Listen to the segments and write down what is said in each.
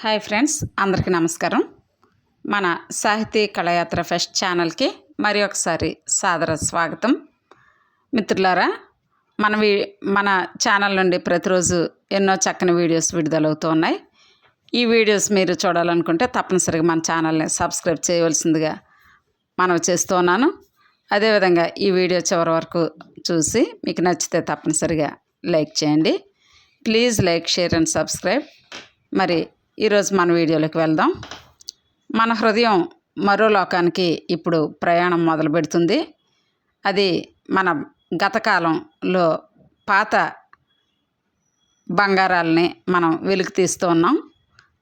Hi friends అందరికీ నమస్కారం. మన సాహితీ కళయాత్ర ఫెస్ట్ ఛానల్కి మరి ఒకసారి సాదర స్వాగతం. మిత్రులారా మన వీ మన ఛానల్ నుండి ప్రతిరోజు ఎన్నో చక్కని వీడియోస్ విడుదలవుతూ ఉన్నాయి. ఈ వీడియోస్ మీరు చూడాలనుకుంటే తప్పనిసరిగా మన ఛానల్ని సబ్స్క్రైబ్ చేయవలసిందిగా మనం చేస్తూ ఉన్నాను. అదేవిధంగా ఈ వీడియో చివరి వరకు చూసి మీకు నచ్చితే తప్పనిసరిగా లైక్ చేయండి. Please like share and subscribe. మరి ఈరోజు మన వీడియోలోకి వెళ్దాం. మన హృదయం మరో లోకానికి ఇప్పుడు ప్రయాణం మొదలు పెడుతుంది. అది మన గతకాలంలో పాత బంగారాలని మనం వెలికి తీస్తూ ఉన్నాం.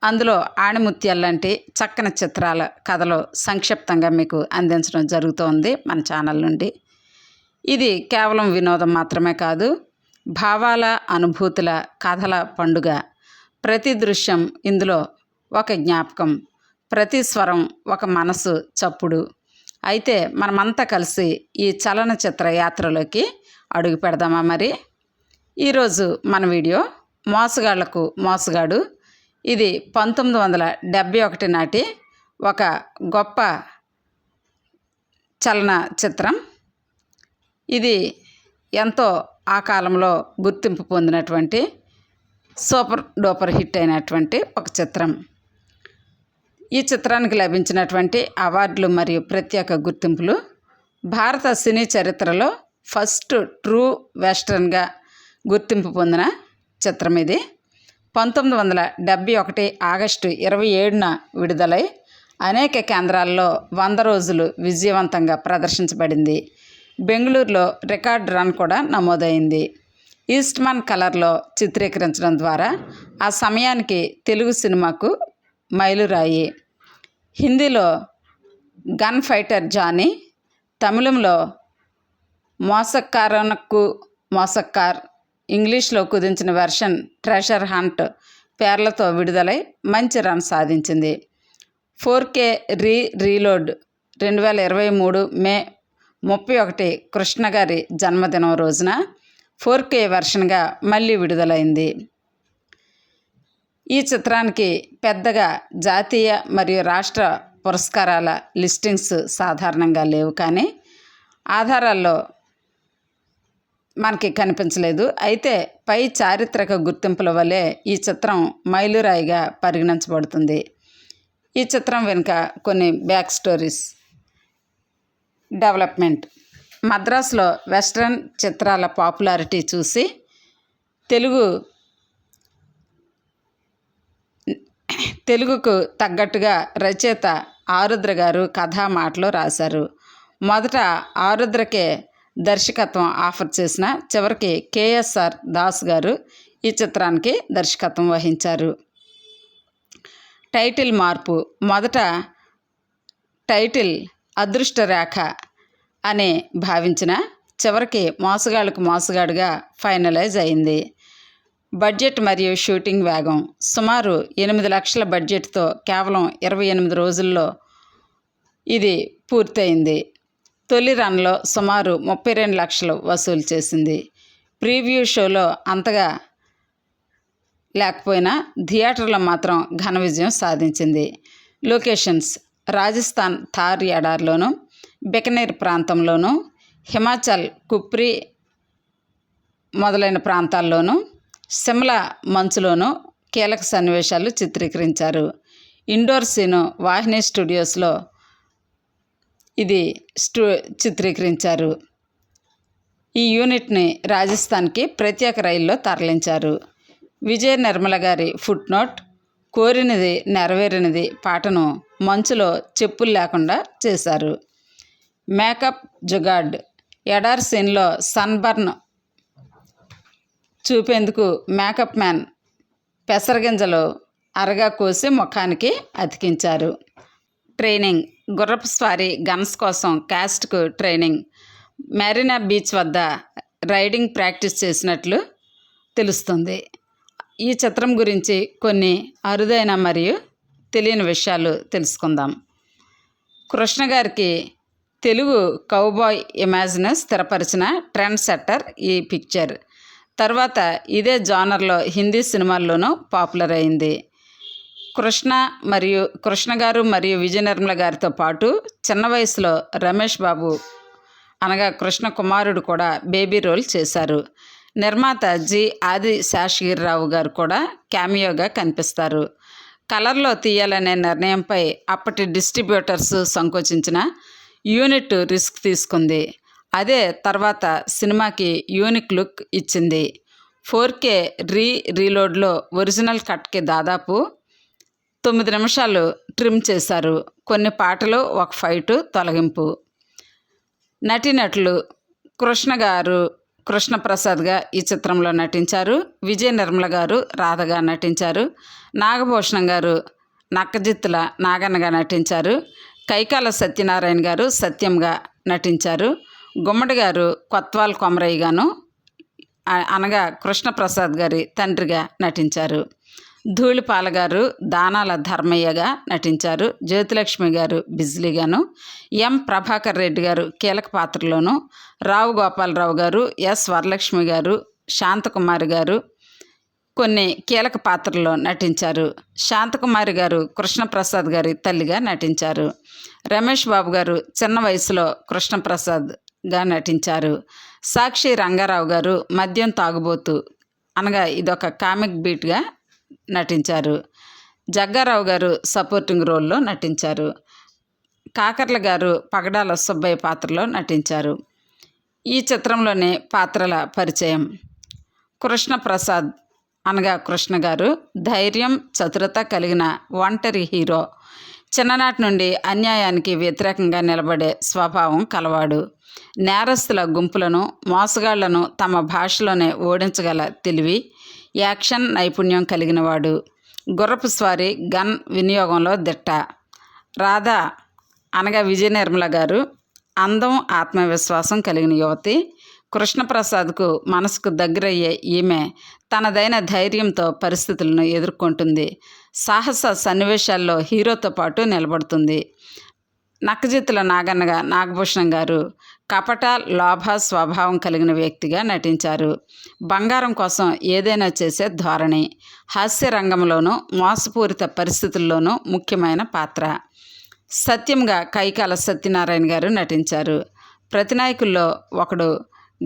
అందులో ఆణిముత్యాలు లాంటి చక్కని చిత్రాల కథలు సంక్షిప్తంగా మీకు అందించడం జరుగుతోంది మన ఛానల్ నుండి. ఇది కేవలం వినోదం మాత్రమే కాదు భావాల అనుభూతుల కథల పండుగ ప్రతి దృశ్యం ఇందులో ఒక జ్ఞాపకం ప్రతి స్వరం ఒక మనసు చప్పుడు. అయితే మనమంతా కలిసి ఈ చలనచిత్ర యాత్రలోకి అడుగు పెడదామా మరి? ఈరోజు మన వీడియో మోసగాళ్ళకు మోసగాడు. ఇది పంతొమ్మిది వందల డెబ్భై ఒకటి నాటి ఒక గొప్ప చలన చిత్రం ఇది ఎంతో ఆ కాలంలో గుర్తింపు పొందినటువంటి సూపర్ డూపర్ హిట్ అయినటువంటి ఒక చిత్రం. ఈ చిత్రానికి లభించినటువంటి అవార్డులు మరియు ప్రత్యేక గుర్తింపులు భారత సినీ చరిత్రలో ఫస్ట్ ట్రూ వెస్ట్రన్గా గుర్తింపు పొందిన చిత్రం ఇది. పంతొమ్మిది వందల డెబ్భై ఒకటి ఆగస్టు ఇరవై ఏడున విడుదలై అనేక కేంద్రాల్లో వంద రోజులు విజయవంతంగా ప్రదర్శించబడింది. బెంగళూరులో రికార్డ్ రన్ కూడా నమోదైంది. ఈస్ట్మన్ కలర్లో చిత్రీకరించడం ద్వారా ఆ సమయానికి తెలుగు సినిమాకు మైలురాయి. హిందీలో గన్ ఫైటర్ జానీ తమిళంలో మోసక్కారనకు మోసక్కార్ ఇంగ్లీష్లో కుదించిన వెర్షన్ ట్రెషర్ హంట్ పేర్లతో విడుదలై మంచి రన్ సాధించింది. ఫోర్ కే రీ రీలోడ్ రెండు వేల ఇరవై మూడు మే ముప్పై ఒకటి కృష్ణ గారి జన్మదినం రోజున ఫోర్ కే వెర్షన్గా మళ్ళీ విడుదలైంది. ఈ చిత్రానికి పెద్దగా జాతీయ మరియు రాష్ట్ర పురస్కారాల లిస్టింగ్స్ సాధారణంగా లేవు కానీ ఆధారాల్లో మనకి కనిపించలేదు. అయితే పై చారిత్రక గుర్తింపుల వలె ఈ చిత్రం మైలురాయిగా పరిగణించబడుతుంది. ఈ చిత్రం వెనుక కొన్ని బ్యాక్ స్టోరీస్ డెవలప్మెంట్ మద్రాసులో వెస్ట్రన్ చిత్రాల పాపులారిటీ చూసి తెలుగు తెలుగుకు తగ్గట్టుగా రచయిత ఆరుద్ర గారు కథా మాటలు రాశారు. మొదట ఆరుద్రకే దర్శకత్వం ఆఫర్ చేసిన చివరికి కేఎస్ఆర్ దాస్ గారు ఈ చిత్రానికి దర్శకత్వం వహించారు. టైటిల్ మార్పు. మొదట టైటిల్ అదృష్ట రేఖ అని భావించిన చివరికి మోసగాళ్ళకు మోసగాడుగా ఫైనలైజ్ అయింది. బడ్జెట్ మరియు షూటింగ్ వేగం సుమారు ఎనిమిది లక్షల బడ్జెట్తో కేవలం ఇరవై ఎనిమిది రోజుల్లో ఇది పూర్తయింది. తొలి రన్లో సుమారు ముప్పై రెండు లక్షలు వసూలు చేసింది. ప్రీవ్యూ షోలో అంతగా లేకపోయినా థియేటర్లో మాత్రం ఘన విజయం సాధించింది. లొకేషన్స్ రాజస్థాన్ థార్ ఎడార్లోను బికనేర్ ప్రాంతంలోను హిమాచల్ కుప్రి మొదలైన ప్రాంతాల్లోనూ సిమ్లా మంచులోనూ కీలక సన్నివేశాలు చిత్రీకరించారు. ఇండోర్ సీను వాహిని స్టూడియోస్లో ఇది స్టూ చిత్రీకరించారు. ఈ యూనిట్ని రాజస్థాన్కి ప్రత్యేక రైల్లో తరలించారు. విజయ నిర్మల గారి ఫుట్ నోట్ కోరినది నెరవేరినది పాటను మంచులో చెప్పులు లేకుండా చేశారు. మేకప్ జుగాడ్ ఎడార్ సీన్లో సన్బర్న్ చూపేందుకు మేకప్ మ్యాన్ పెసరగింజలు అరగా కోసి ముఖానికి అతికించారు. ట్రైనింగ్ గుర్రపు స్వారీ గన్స్ కోసం క్యాస్ట్కు ట్రైనింగ్ మెరీనా బీచ్ వద్ద రైడింగ్ ప్రాక్టీస్ చేసినట్లు తెలుస్తుంది. ఈ చిత్రం గురించి కొన్ని అరుదైన మరియు తెలియని విషయాలు తెలుసుకుందాం. కృష్ణ గారికి తెలుగు కౌబాయ్ ఇమాజ్ను స్థిరపరిచిన ట్రెండ్ సెట్టర్ ఈ పిక్చర్ తర్వాత ఇదే జానర్లో హిందీ సినిమాల్లోనూ పాపులర్ అయింది. కృష్ణ మరియు కృష్ణ గారు మరియు విజయ నిర్మల గారితో పాటు చిన్న వయసులో రమేష్ బాబు అనగా కృష్ణ కుమారుడు కూడా బేబీ రోల్ చేశారు. నిర్మాత జి ఆది శాషగిరిరావు గారు కూడా క్యామియోగా కనిపిస్తారు. కలర్లో తీయాలనే నిర్ణయంపై అప్పటి డిస్ట్రిబ్యూటర్స్ సంకోచించిన యూనిట్ రిస్క్ తీసుకుంది. అదే తర్వాత సినిమాకి యూనిక్ లుక్ ఇచ్చింది. ఫోర్ కే రీ రీలోడ్లో ఒరిజినల్ కట్కి దాదాపు తొమ్మిది నిమిషాలు ట్రిమ్ చేశారు. కొన్ని పాటలు ఒక ఫైటు తొలగింపు. నటీనటులు కృష్ణ గారు కృష్ణప్రసాద్గా ఈ చిత్రంలో నటించారు. విజయ నిర్మల గారు రాధగా నటించారు. నాగభూషణం గారు నక్కజిత్తుల నాగన్నగా నటించారు. కైకాల సత్యనారాయణ గారు సత్యంగా నటించారు. గుమ్మడి గారు కొత్వాల్ కొమరయ్యగాను అనగా కృష్ణప్రసాద్ గారి తండ్రిగా నటించారు. ధూళిపాల గారు దానాల ధర్మయ్యగా నటించారు. జ్యోతిలక్ష్మి గారు బిజ్లీగాను ఎం ప్రభాకర్ రెడ్డి గారు కీలక పాత్రలోను రావు గోపాలరావు గారు ఎస్ వరలక్ష్మి గారు శాంతకుమారి గారు కొన్ని కీలక పాత్రల్లో నటించారు. శాంతకుమారి గారు కృష్ణప్రసాద్ గారి తల్లిగా నటించారు. రమేష్ బాబు గారు చిన్న వయసులో కృష్ణప్రసాద్గా నటించారు. సాక్షి రంగారావు గారు మద్యం తాగుబోతు అనగా ఇదొక కామిక్ బీట్గా నటించారు. జగ్గారావు గారు సపోర్టింగ్ రోల్లో నటించారు. కాకర్ల గారు పగడాల సుబ్బయ్య పాత్రలో నటించారు. ఈ చిత్రంలోని పాత్రల పరిచయం. కృష్ణప్రసాద్ అనగా కృష్ణ గారు ధైర్యం చతురత కలిగిన ఒంటరి హీరో. చిన్ననాటి నుండి అన్యాయానికి వ్యతిరేకంగా నిలబడే స్వభావం కలవాడు. నేరస్తుల గుంపులను మోసగాళ్ళను తమ భాషలోనే ఓడించగల తెలివి యాక్షన్ నైపుణ్యం కలిగినవాడు గుర్రపు స్వారీ గన్ వినియోగంలో దిట్ట. రాధా అనగా విజయ నిర్మల గారు అందం ఆత్మవిశ్వాసం కలిగిన యువతి. కృష్ణప్రసాద్కు మనసుకు దగ్గరయ్యే ఈమె తనదైన ధైర్యంతో పరిస్థితులను ఎదుర్కొంటుంది. సాహస సన్నివేశాల్లో హీరోతో పాటు నిలబడుతుంది. నక్కజిత్తుల నాగన్నగా నాగభూషణం గారు కపట లోభ స్వభావం కలిగిన వ్యక్తిగా నటించారు. బంగారం కోసం ఏదైనా చేసే ధోరణి హాస్య రంగంలోనూ మోసపూరిత పరిస్థితుల్లోనూ ముఖ్యమైన పాత్ర. సత్యంగా కైకాల సత్యనారాయణ గారు నటించారు. ప్రతినాయకుల్లో ఒకడు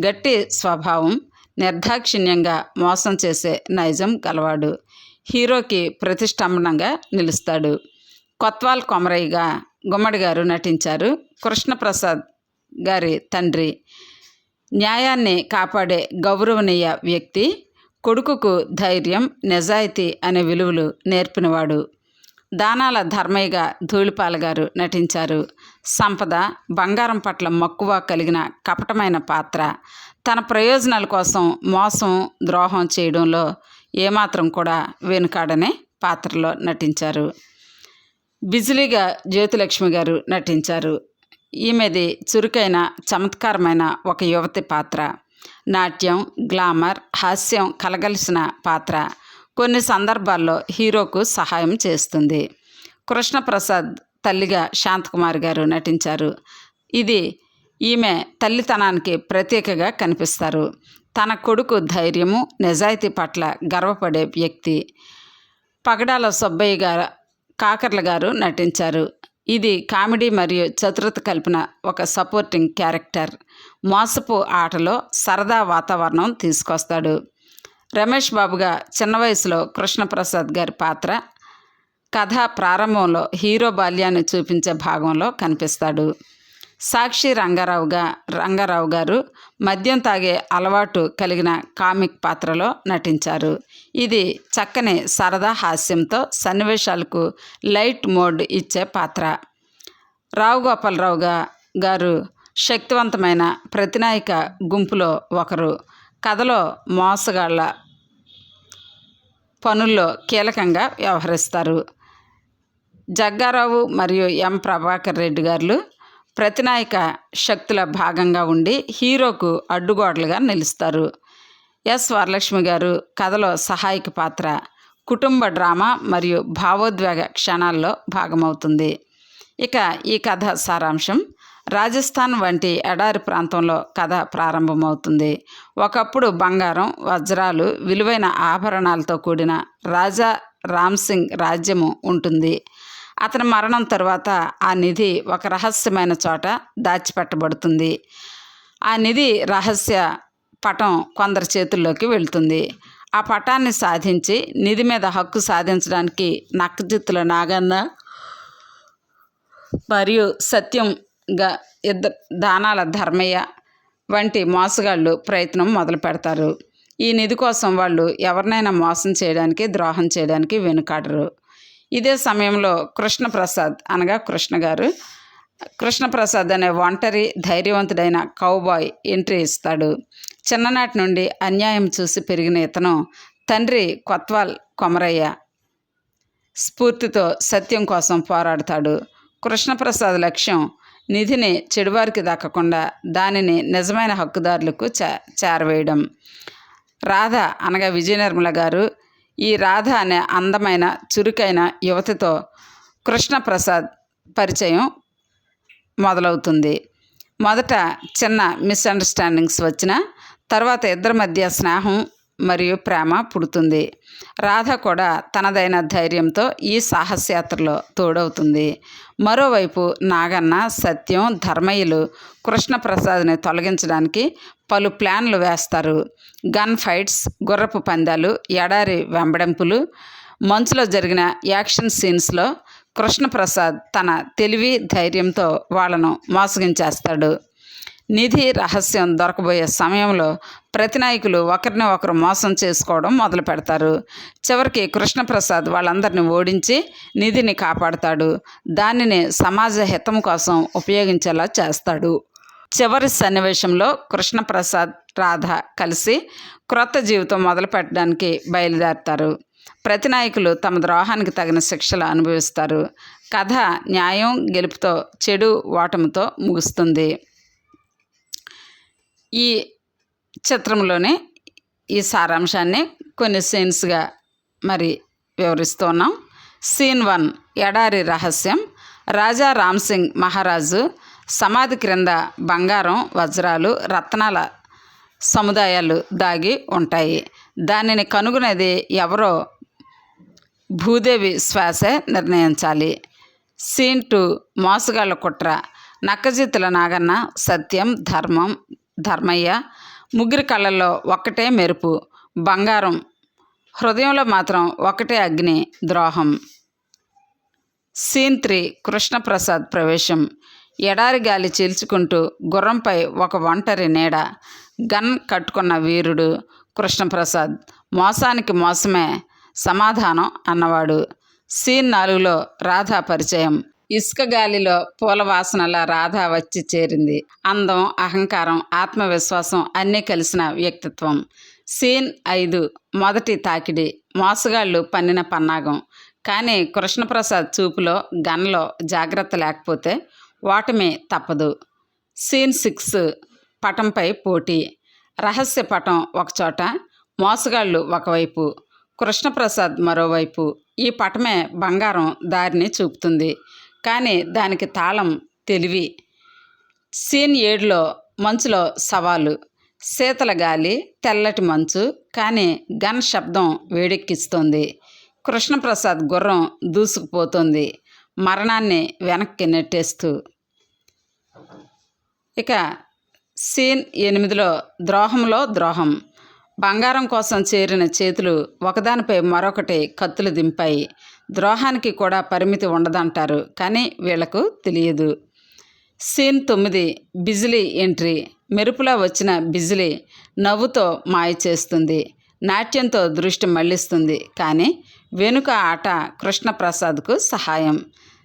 గట్టి స్వభావం నిర్దాక్షిణ్యంగా మోసం చేసే నైజం గలవాడు. హీరోకి ప్రతిష్టంభనంగా నిలుస్తాడు. కొత్వాల్ కొమరయ్యగా గుమ్మడి గారు నటించారు. కృష్ణప్రసాద్ గారి తండ్రి. న్యాయాన్ని కాపాడే గౌరవనీయ వ్యక్తి. కొడుకుకు ధైర్యం నిజాయితీ అనే విలువలు నేర్పినవాడు. దానాల ధర్మయ్యగా ధూళిపాల గారు నటించారు. సంపద బంగారం పట్ల మక్కువ కలిగిన కపటమైన పాత్ర. తన ప్రయోజనాల కోసం మోసం ద్రోహం చేయడంలో ఏమాత్రం కూడా వెనుకాడనే పాత్రలో నటించారు. బిజిలీగా జ్యోతిలక్ష్మి గారు నటించారు. ఈమెది చురుకైన చమత్కారమైన ఒక యువతి పాత్ర. నాట్యం గ్లామర్ హాస్యం కలగలిసిన పాత్ర. కొన్ని సందర్భాల్లో హీరోకు సహాయం చేస్తుంది. కృష్ణప్రసాద్ తల్లిగా శాంతకుమారి గారు నటించారు. ఇది ఈమె తల్లితనానికి ప్రత్యేకగా కనిపిస్తారు. తన కొడుకు ధైర్యము నిజాయితీ పట్ల గర్వపడే వ్యక్తి పగడాల సుబ్బయ్య గారు కాకర్ల గారు నటించారు. ఇది కామెడీ మరియు చతురత కలిపిన ఒక సపోర్టింగ్ క్యారెక్టర్. మోసపు ఆటలో సరదా వాతావరణం తీసుకొస్తాడు. రమేష్ బాబుగా చిన్న వయసులో కృష్ణప్రసాద్ గారి పాత్ర కథ ప్రారంభంలో హీరో బాల్యాన్ని చూపించే భాగంలో కనిపిస్తాడు. సాక్షి రంగారావుగా రంగారావు గారు మద్యం తాగే అలవాటు కలిగిన కామిక్ పాత్రలో నటించారు. ఇది చక్కని సరదా హాస్యంతో సన్నివేశాలకు లైట్ మోడ్ ఇచ్చే పాత్ర. రావు గోపాలరావుగా గారు శక్తివంతమైన ప్రతినాయక గుంపులో ఒకరు. కథలో మోసగాళ్ళ పనుల్లో కీలకంగా వ్యవహరిస్తారు. జగ్గారావు మరియు ఎం. ప్రభాకర్ రెడ్డి గారు ప్రతినాయక శక్తుల భాగంగా ఉండి హీరోకు అడ్డుగోడలుగా నిలుస్తారు. ఎస్. వరలక్ష్మి గారు కథలో సహాయక పాత్ర కుటుంబ డ్రామా మరియు భావోద్వేగ క్షణాల్లో భాగమవుతుంది. ఇక ఈ కథ సారాంశం రాజస్థాన్ వంటి ఎడారి ప్రాంతంలో కథ ప్రారంభమవుతుంది. ఒకప్పుడు బంగారం వజ్రాలు విలువైన ఆభరణాలతో కూడిన రాజా రామ్ సింగ్ రాజ్యము ఉంటుంది. అతని మరణం తర్వాత ఆ నిధి ఒక రహస్యమైన చోట దాచిపెట్టబడుతుంది. ఆ నిధి రహస్య పటం కొందరి చేతుల్లోకి వెళ్తుంది. ఆ పటాన్ని సాధించి నిధి మీద హక్కు సాధించడానికి నక్కజిత్తుల నాగన్న మరియు సత్యం గా ఇద్దరు దానాల ధర్మయ్య వంటి మోసగాళ్ళు ప్రయత్నం మొదలు పెడతారు. ఈ నిధి కోసం వాళ్ళు ఎవరినైనా మోసం చేయడానికి ద్రోహం చేయడానికి వెనుకాడరు. ఇదే సమయంలో కృష్ణప్రసాద్ అనగా కృష్ణ గారు కృష్ణప్రసాద్ అనే ఒంటరి ధైర్యవంతుడైన కౌబాయ్ ఎంట్రీ ఇస్తాడు. చిన్ననాటి నుండి అన్యాయం చూసి పెరిగిన ఇతను తండ్రి కొత్వాల్ కొమరయ్య స్ఫూర్తితో సత్యం కోసం పోరాడతాడు. కృష్ణప్రసాద్ లక్ష్యం నిధిని చెడువారికి దక్కకుండా దానిని నిజమైన హక్కుదారులకు చే చేరవేయడం. రాధ అనగా విజయనిర్మల గారు ఈ రాధ అనే అందమైన చురుకైన యువతితో కృష్ణప్రసాద్ పరిచయం మొదలవుతుంది. మొదట చిన్న మిస్అండర్స్టాండింగ్స్ వచ్చిన తర్వాత ఇద్దరి మధ్య స్నేహం మరియు ప్రేమ పుడుతుంది. రాధ కూడా తనదైన ధైర్యంతో ఈ సాహసయాత్రలో తోడవుతుంది. మరోవైపు నాగన్న సత్యం ధర్మయ్యలు కృష్ణప్రసాద్ని తొలగించడానికి పలు ప్లాన్లు వేస్తారు. గన్ ఫైట్స్ గుర్రపు పందాలు ఎడారి వెంబడింపులు మంచులో జరిగిన యాక్షన్ సీన్స్లో కృష్ణప్రసాద్ తన తెలివి ధైర్యంతో వాళ్ళను మోసగించేస్తాడు. నిధి రహస్యం దొరకబోయే సమయంలో ప్రతి నాయకులు ఒకరిని ఒకరు మోసం చేసుకోవడం మొదలు పెడతారు. చివరికి కృష్ణప్రసాద్ వాళ్ళందరిని ఓడించి నిధిని కాపాడుతాడు. దానిని సమాజ హితం కోసం ఉపయోగించేలా చేస్తాడు. చివరి సన్నివేశంలో కృష్ణప్రసాద్ రాధ కలిసి క్రొత్త జీవితం మొదలు పెట్టడానికి బయలుదేరతారు. ప్రతి నాయకులు తమ ద్రోహానికి తగిన శిక్షలు అనుభవిస్తారు. కథ న్యాయం గెలుపుతో చెడు ఓటమితో ముగుస్తుంది. ఈ చిత్రంలోనే ఈ సారాంశాన్ని కొన్ని సీన్స్గా మరి వివరిస్తున్నాం సీన్ వన్ ఎడారి రహస్యం. రాజా రామ్ సింగ్ మహారాజు సమాధి క్రింద బంగారం వజ్రాలు రత్నాల సముదాయాలు దాగి ఉంటాయి. దానిని కనుగొనేది ఎవరో భూదేవి శ్వాసే నిర్ణయించాలి. సీన్ టూ మోసగాళ్ళ కుట్ర. నక్కజిత్తుల నాగన్న సత్యం ధర్మం ధర్మయ్య. ముగ్గురి కళ్ళల్లో ఒక్కటే మెరుపు బంగారం. హృదయంలో మాత్రం ఒకటే అగ్ని ద్రోహం. సీన్ త్రీ కృష్ణప్రసాద్ ప్రవేశం. ఎడారి గాలి చీల్చుకుంటూ గుర్రంపై ఒక ఒంటరి నీడ. గన్ కట్టుకున్న వీరుడు కృష్ణప్రసాద్. మోసానికి మోసమే సమాధానం అన్నవాడు. సీన్ నాలుగులో రాధా పరిచయం. ఇసుక గాలిలో పూల వాసనల రాధ వచ్చి చేరింది. అందం అహంకారం ఆత్మవిశ్వాసం అన్నీ కలిసిన వ్యక్తిత్వం. సీన్ ఐదు మొదటి తాకిడి. మోసగాళ్ళు పన్నిన పన్నాగం. కానీ కృష్ణప్రసాద్ చూపులో గన్లో జాగ్రత్త లేకపోతే ఓటమి తప్పదు. సీన్ సిక్స్ పటంపై పోటీ. రహస్య పటం ఒకచోట మోసగాళ్ళు ఒకవైపు. కృష్ణప్రసాద్ మరోవైపు. ఈ పటమే బంగారం దారిని చూపుతుంది. కానీ దానికి తాళం తెలివి. సీన్ ఏడులో మంచులో సవాలు. శీతల గాలి తెల్లటి మంచు కానీ గన్ శబ్దం వేడెక్కిస్తుంది. కృష్ణప్రసాద్ గుర్రం దూసుకుపోతుంది. మరణాన్ని వెనక్కి నెట్టేస్తూ. ఇక సీన్ ఎనిమిదిలో ద్రోహంలో ద్రోహం. బంగారం కోసం చేరిన చేతులు ఒకదానిపై మరొకటి కత్తులు దింపాయి. ద్రోహానికి కూడా పరిమితి ఉండదంటారు కానీ వీళ్ళకు తెలియదు. సీన్ తొమ్మిది బిజిలీ ఎంట్రీ. మెరుపులా వచ్చిన బిజిలీ నవ్వుతో మాయ చేస్తుంది. నాట్యంతో దృష్టి మళ్ళిస్తుంది కానీ వెనుక ఆట కృష్ణప్రసాద్కు సహాయం.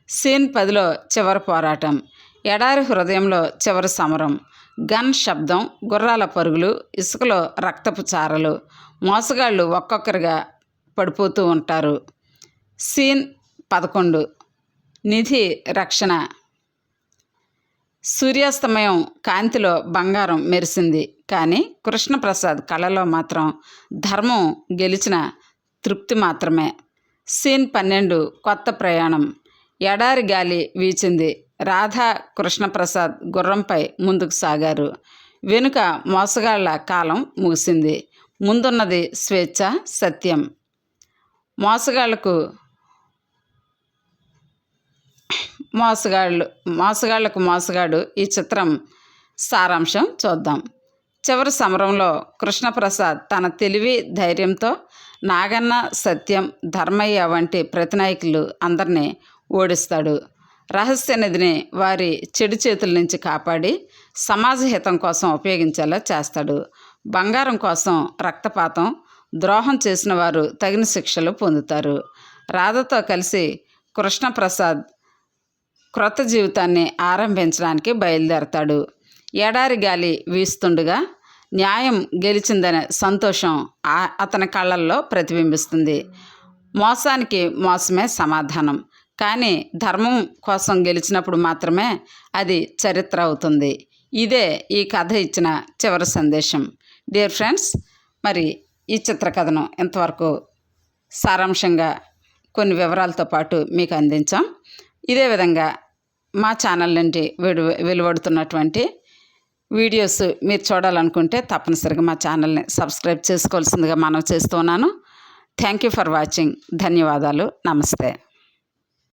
సీన్ పదిలో చివరి పోరాటం. ఎడారి హృదయంలో చివరి సమరం. గన్ శబ్దం గుర్రాల పరుగులు ఇసుకలో రక్తపు చారలు. మోసగాళ్ళు ఒక్కొక్కరిగా పడిపోతూ ఉంటారు. సీన్ పదకొండు. నిధి రక్షణ. సూర్యాస్తమయం కాంతిలో బంగారం మెరిసింది. కానీ కృష్ణప్రసాద్ కళలో మాత్రం ధర్మం గెలిచిన తృప్తి మాత్రమే. సీన్ పన్నెండు కొత్త ప్రయాణం. ఎడారి గాలి వీచింది. రాధా కృష్ణప్రసాద్ గుర్రంపై ముందుకు సాగారు. వెనుక మోసగాళ్ళ కాలం ముగిసింది. ముందున్నది స్వేచ్ఛ సత్యం. మోసగాళ్ళకు మోసగాళ్ళు మోసగాళ్ళకు మోసగాడు ఈ చిత్రం సారాంశం చూద్దాం. చివరి సమరంలో కృష్ణప్రసాద్ తన తెలివి ధైర్యంతో నాగన్న సత్యం ధర్మయ్య వంటి ప్రతినాయకులు అందరినీ ఓడిస్తాడు. రహస్య నిధిని వారి చెడు చేతుల నుంచి కాపాడి సమాజ హితం కోసం ఉపయోగించేలా చేస్తాడు. బంగారం కోసం రక్తపాతం ద్రోహం చేసిన వారు తగిన శిక్షలు పొందుతారు. రాధతో కలిసి కృష్ణప్రసాద్ క్రొత్త జీవితాన్ని ఆరంభించడానికి బయలుదేరతాడు. ఎడారి గాలి వీస్తుండగా న్యాయం గెలిచిందనే సంతోషం అతని కళ్ళల్లో ప్రతిబింబిస్తుంది. మోసానికి మోసమే సమాధానం. కానీ ధర్మం కోసం గెలిచినప్పుడు మాత్రమే అది చరిత్ర అవుతుంది. ఇదే ఈ కథ ఇచ్చిన చివరి సందేశం. డియర్ ఫ్రెండ్స్ మరి ఈ చిత్రకథను ఇంతవరకు సారాంశంగా కొన్ని వివరాలతో పాటు మీకు అందించాం. ఇదే విధంగా మా ఛానల్ నుండి వెలు వెలువడుతున్నటువంటి వీడియోస్ మీరు చూడాలనుకుంటే తప్పనిసరిగా మా ఛానల్ని సబ్స్క్రైబ్ చేసుకోవాల్సిందిగా మనం చేస్తున్నాను థ్యాంక్ యూ ఫర్ వాచింగ్. ధన్యవాదాలు. నమస్తే.